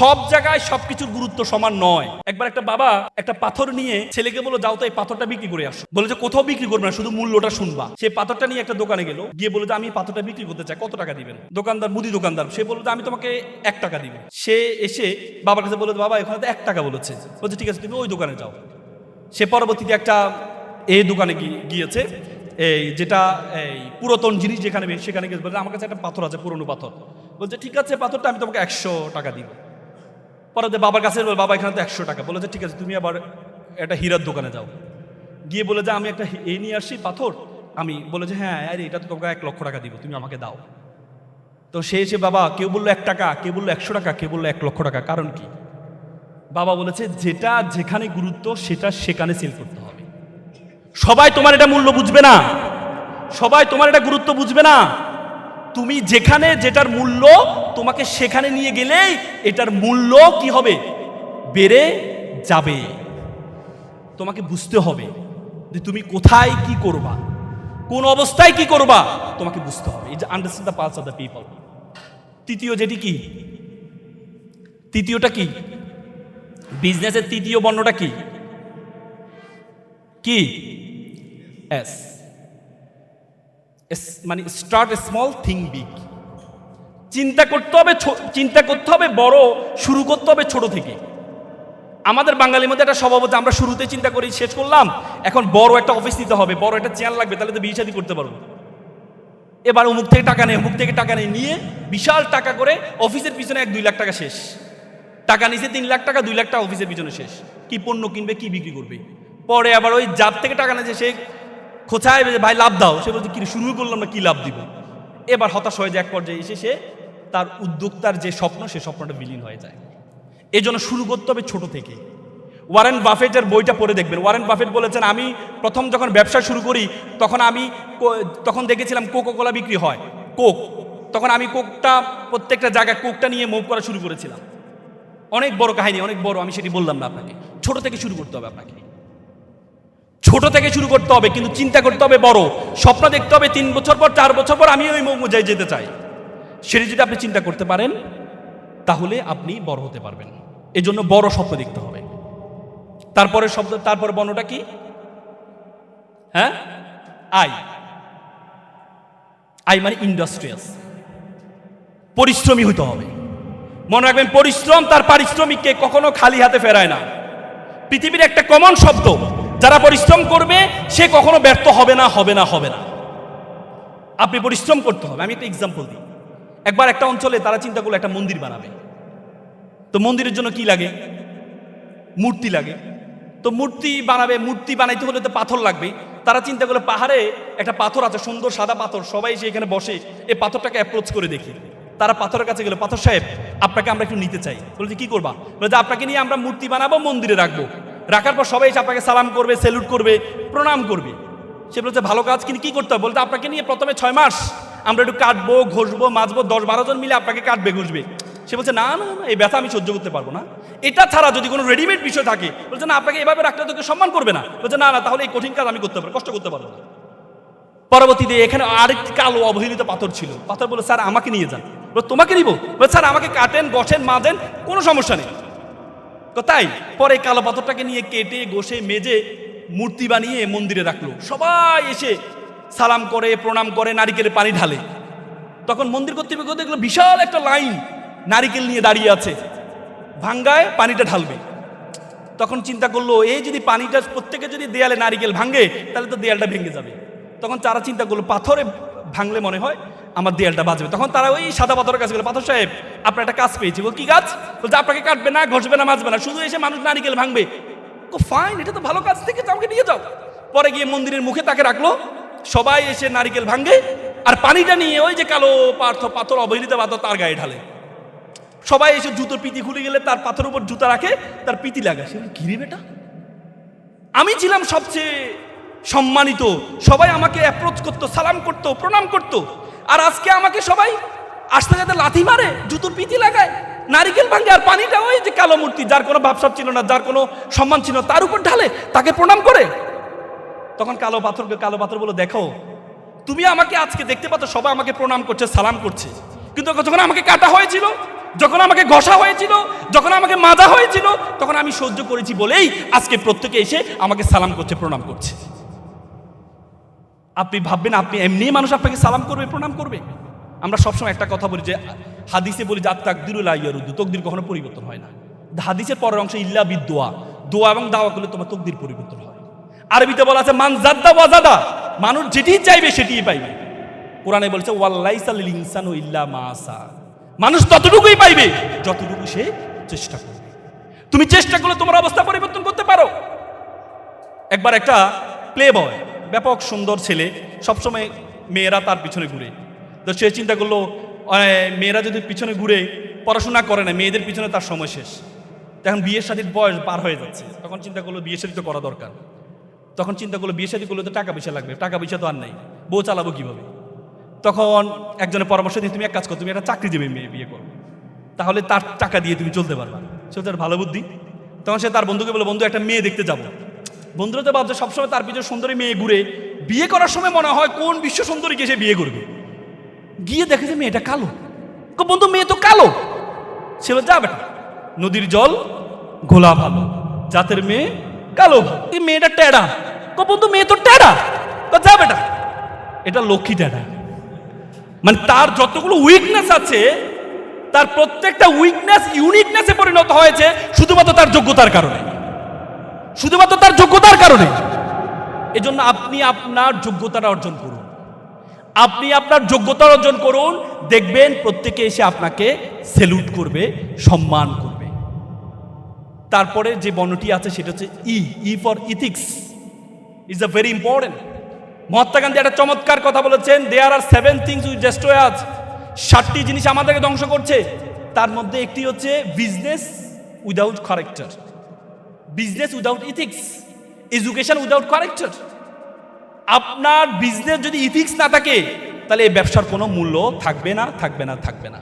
সব জায়গায় সবকিছুর গুরুত্ব সমান নয়। একবার একটা বাবা একটা পাথর নিয়ে ছেলেকে বলো যাও তো এই পাথরটা বিক্রি করে আসো। বলে যে, কোথাও বিক্রি করবে না, শুধু মূল্যটা শুনবা। সে পাথরটা নিয়ে একটা দোকানে গেল, গিয়ে বলে যে, আমি পাথরটা বিক্রি করতে চাই, কত টাকা দিবেন? দোকানদার, মুদি দোকানদার, সে বলল যে, আমি তোমাকে এক টাকা দিব। সে এসে বাবার কাছে বলে বাবা, এখানে তো এক টাকা বলেছে। বলছে, ঠিক আছে, তুমি ওই দোকানে যাও। সে পরবর্তীতে একটা এই দোকানে গিয়েছে, এই যেটা এই পুরাতন জিনিস যেখানে সেখানে গিয়ে বলছে, আমার কাছে একটা পাথর আছে, পুরনো পাথর। বলছে, ঠিক আছে, পাথরটা আমি তোমাকে একশো টাকা দিব। পরে যে বাবার কাছে বলে, বাবা এখানে তো একশো টাকা। বলে যে ঠিক আছে তুমি আবার একটা হীরার দোকানে যাও। গিয়ে বলে যে আমি একটা এ নিয়ে আসছি পাথর। আমি বলে যে হ্যাঁ আরে এটা তো তোমাকে এক লক্ষ টাকা দিব তুমি আমাকে দাও। তো সে এসে বাবা কেউ বলল এক টাকা কেউ বলল একশো টাকা কেউ বলল এক লক্ষ টাকা। কারণ কি? বাবা বলেছে যেটা যেখানে গুরুত্ব সেটা সেখানে সেল করতে হবে। সবাই তোমার এটা মূল্য বুঝবে না। সবাই তোমার এটা গুরুত্ব বুঝবে না। তুমি যেখানে যেটার মূল্য, তোমাকে সেখানে নিয়ে গেলেই এটার মূল্য কি হবে? বেড়ে যাবে। তোমাকে বুঝতে হবে যে তুমি কোথায় কি করবা, কোন অবস্থায় কি করবা, তোমাকে বুঝতে হবে। এই যে understand the pulse of the people তৃতীয় যেটি কি? তৃতীয়টা কি? বিজনেসের তৃতীয় বর্ণটা কি? কি? এস এস মানে স্টার্ট স্মল থিং বিগ চিন্তা করতে হবে চিন্তা করতে হবে বড়, শুরু করতে হবে ছোট থেকে। আমাদের বাঙালির মধ্যে একটা স্বভাব আমরা শুরুতে চিন্তা করি, শেষ করলাম, এখন বড় একটা অফিস নিতে হবে, বড় একটা চেয়ার লাগবে, তাহলে তো বিয়ে করতে পারব। এবার অমুক থেকে টাকা নেই, অমুক থেকে টাকা নেই, নিয়ে বিশাল টাকা করে অফিসের পিছনে এক দুই লাখ টাকা শেষ। টাকা নিচে তিন লাখ টাকা, দুই লাখ টাকা অফিসের পিছনে শেষ। কি পণ্য কিনবে, কি বিক্রি করবে? পরে আবার ওই যার থেকে টাকা নিয়েছে সে খোঁচায় ভাই, লাভ দাও। সে বলছে, কি শুরু করলাম না, কি লাভ দিব? এবার হতাশ হয়ে যায়, এক পর্যায়ে এসে সে তার উদ্যোক্তার যে স্বপ্ন, সে স্বপ্নটা বিলীন হয়ে যায়। এই জন্য শুরু করতে হবে ছোট থেকে। ওয়ারেন বাফেটের বইটা পড়ে দেখবেন। ওয়ারেন বাফেট বলেছেন, আমি প্রথম যখন ব্যবসা শুরু করি, তখন আমি তখন দেখেছিলাম কোকো কোলা বিক্রি হয়, কোক। তখন আমি কোকটা, প্রত্যেকটা জায়গায় কোকটা নিয়ে মুভ করা শুরু করেছিলাম। অনেক বড় কাহিনী, অনেক বড়, আমি সেটি বললাম না আপনাকে। ছোট থেকে শুরু করতে হবে আপনাকে। ছোট থেকে শুরু করতে হবে, কিন্তু চিন্তা করতে হবে বড়। স্বপ্ন দেখতে হবে, তিন বছর পর, চার বছর পর আমি ওই মৌজায় যেতে চাই। সেটি যদি আপনি চিন্তা করতে পারেন, তাহলে আপনি বড় হতে পারবেন। এজন্য বড় স্বপ্ন দেখতে হবে। তারপরে শব্দ, তারপরে বর্ণটা কি? হ্যাঁ? আই। আই মানে ইন্ডাস্ট্রিয়াস পরিশ্রমী হতে হবে। মনে রাখবেন, পরিশ্রম তার পারিশ্রমিককে কখনো খালি হাতে ফেরায় না। পৃথিবীর একটা কমন শব্দ। যারা পরিশ্রম করবে, সে কখনো ব্যর্থ হবে না হবে না হবে না। আপনি পরিশ্রম করতে হবে। আমি একটা এক্সাম্পল দিই। একবার একটা অঞ্চলে তারা চিন্তা করল, একটা মন্দির বানাবে। তো মন্দিরের জন্য কি লাগে? মূর্তি লাগে। তো মূর্তি বানাবে, মূর্তি বানাইতে হলে তো পাথর লাগবে। তারা চিন্তা করল, পাহাড়ে একটা পাথর আছে, সুন্দর সাদা পাথর। সবাই এসে এখানে বসে এই পাথরটাকে অ্যাপ্রোচ করে দেখি। তারা পাথরের কাছে গেলো, পাথর সাহেব, আপনাকে আমরা একটু নিতে চাই। বলছে কি করবা? বলে যে, আপনাকে নিয়ে আমরা মূর্তি বানাবো, মন্দিরে রাখব। রাখার পর সবাই এসে আপনাকে সালাম করবে সেলুট করবে, প্রণাম করবে। সে বলছে, ভালো কাজ, কিন্তু কী করতে হবে? বলতে, আপনাকে নিয়ে প্রথমে ছয় মাস আমরা একটু কাটবো, ঘষবো, মাজবো, দশ বারো জন মিলে আপনাকে কাটবে, ঘষবে। সে বলছে, না না এই ব্যথা আমি সহ্য করতে পারব না। এটা ছাড়া যদি কোনো রেডিমেড বিষয় থাকে, বলছে, না, আপনাকে এভাবে রাখলে তোকে সম্মান করবে না। বলছে, না না, তাহলে এই কঠিন কাজ আমি করতে পারব, কষ্ট করতে পারব পরবর্তীতে এখানে আরেকটি কালো অবহেলিত পাথর ছিল। পাথর বলে স্যার, আমাকে নিয়ে যান। তোমাকে নিব? স্যার, আমাকে কাটেন গছেন মাজেন, কোনো সমস্যা নেই। তাই পরে কালো পাথরটাকে নিয়ে কেটে, ঘষে, মেজে মূর্তি বানিয়ে মন্দিরে রাখল। সবাই এসে সালাম করে, প্রণাম করে নারিকেলের পানি ঢালে। তখন মন্দির কর্তৃপক্ষ দেখল বিশাল একটা লাইন নারিকেল নিয়ে দাঁড়িয়ে আছে। ভাঙ্গায় পানিটা ঢালবে। তখন চিন্তা করল, এই যদি পানিটা প্রত্যেকে যদি দেয়ালে নারিকেল ভাঙে, তাহলে তো দেয়ালটা ভেঙে যাবে। তখন তারা চিন্তা করল, পাথরে ভাঙলে মনে হয় আমার দেয়ালটা বাঁচবে তখন তারা ওই সাদা পাথরের কাছে গেলো পাথর সাহেব, আপনার একটা কাজ পেয়েছি। বল কি কাজ? বলছে, আপনাকে কাটবে না, ঘষবে না, মাজবে না। শুধু এসে মানুষ নারিকেল ভাঙবে। ও ফাইন এটা তো ভালো কাজ থেকে আমাকে নিয়ে যাও। পরে গিয়ে মন্দিরের মুখে তাকে রাখল। সবাই এসে নারিকেল ভাঙে আর পানিটা নিয়ে ওই যে কালো পার্থ পাথর অবহেলিত পাথর তার গায়ে ঢালে। সবাই এসে জুতোর পিতি খুলে গেলে তার পাথর উপর জুতা রাখে, তার পিতি লাগায়। সে ঘিরে বেটা? আমি ছিলাম সবচেয়ে সম্মানিত। সবাই আমাকে অ্যাপ্রোচ করতো, সালাম করতো, প্রণাম করতো। আর আজকে আমাকে সবাই আসতে যাতে লাথি মারে, জুতোর পিতি লাগায়, নারিকেল ভাঙে, আর পানিটা ওই যে কালো মূর্তি, যার কোনো ভাবসাব ছিল না, যার কোনো সম্মান ছিল তার উপর ঢালে তাকে প্রণাম করে। তখন কালো পাথরকে কালো পাথর বলে, দেখো, তুমি আমাকে আজকে দেখতে পাচ্ছ, সবাই আমাকে প্রণাম করছে, সালাম করছে। কিন্তু যখন আমাকে কাটা হয়েছিল, যখন আমাকে ঘষা হয়েছিল, যখন আমাকে মাজা হয়েছিল, তখন আমি সহ্য করেছি বলেই আজকে প্রত্যেকে এসে আমাকে সালাম করছে, প্রণাম করছে। আপনি ভাববেন, আপনি এমনি মানুষ আপনাকে সালাম করবে, প্রণাম করবে। আমরা সবসময় একটা কথা বলি যে, হাদিসে বলি যে আইয়ারুদ্দু, তকদির কখনো পরিবর্তন হয় না। হাদিসের পরের অংশ ইল্লা বিদ দোয়া দোয়া এবং দাওয়া করলে তোমার তকদির পরিবর্তন হয়। আরবিতে বলা আছে, মান জাদ্দা ওয়াজাদা মানুষ যেটি চাইবে সেটিই পাইবে। কোরআনে বলছে ওয়াল্লাইসাল ইনসানু ইল্লা মাসা মানুষ ততটুকুই পাইবে, যতটুকু সে চেষ্টা করবে। তুমি চেষ্টা করলে তোমার অবস্থা পরিবর্তন করতে পারো। একবার একটা প্লে বয় ব্যাপক সুন্দর ছেলে, সবসময় মেয়েরা তার পিছনে ঘুরে। তো সে চিন্তা করল মেয়েরা যদি পিছনে ঘুরে পড়াশোনা করে না, মেয়েদের পিছনে তার সময় শেষ। তখন বিয়ের শাদীর বয়স পার হয়ে যাচ্ছে। তখন চিন্তা করল, বিয়ে শাদী তো করা দরকার। তখন চিন্তা করল, বিয়ে শাদী করলে তো টাকা পয়সা লাগবে, টাকা পয়সা তো আর নেই, বউ চালাবো কীভাবে? তখন একজনের পরামর্শ দিয়ে, তুমি এক কাজ করো, তুমি একটা চাকরি দেবে মেয়ে, বিয়ে করো। তাহলে তার টাকা দিয়ে তুমি চলতে পারবে। সে তার ভালো বুদ্ধি? তখন সে তার বন্ধুকে বলে বন্ধু, একটা মেয়ে দেখতে যাব। বন্ধুরা তো ভাবছে সবসময় তার পিছনে সুন্দরী মেয়ে ঘুরে বিয়ে করার সময় মনে হয় কোন বিশ্ব সুন্দরীকে সে বিয়ে করবে। গিয়ে দেখে যে মেয়েটা কালো। বন্ধু, মেয়ে তো কালো। ছিল যা বেটা। নদীর জল, ঘোলা ভালো। জাতের মেয়ে কালো। এই মেয়েটা টেডা। কো বন্ধু, মেয়ে তো টেডা। কো যা বেটা। এটা লক্ষ্মী টেডা। মানে তার যতগুলো উইকনেস আছে, তার প্রত্যেকটা উইকনেস ইউনিকনেসে পরিণত হয়েছে, শুধুমাত্র তার যোগ্যতার কারণে। শুধুমাত্র তার যোগ্যতার কারণে। এজন্য আপনি আপনার যোগ্যতাটা অর্জন করুন। আপনি আপনার যোগ্যতা অর্জন করুন, দেখবেন প্রত্যেকে এসে আপনাকে সেলুট করবে, সম্মান করবে। তারপরে যে বর্ণটি আছে সেটা হচ্ছে E E for ethics is a very important Mahatma Gandhi একটা চমৎকার কথা বলেছেন there are seven things which destroy us ষাটটি জিনিস আমাদেরকে ধ্বংস করছে। তার মধ্যে একটি হচ্ছে business without character business without ethics education without character আপনার বিজনেস যদি ইথিক্স না থাকে, তাহলে এই ব্যবসার কোনো মূল্য থাকবে না থাকবে না থাকবে না।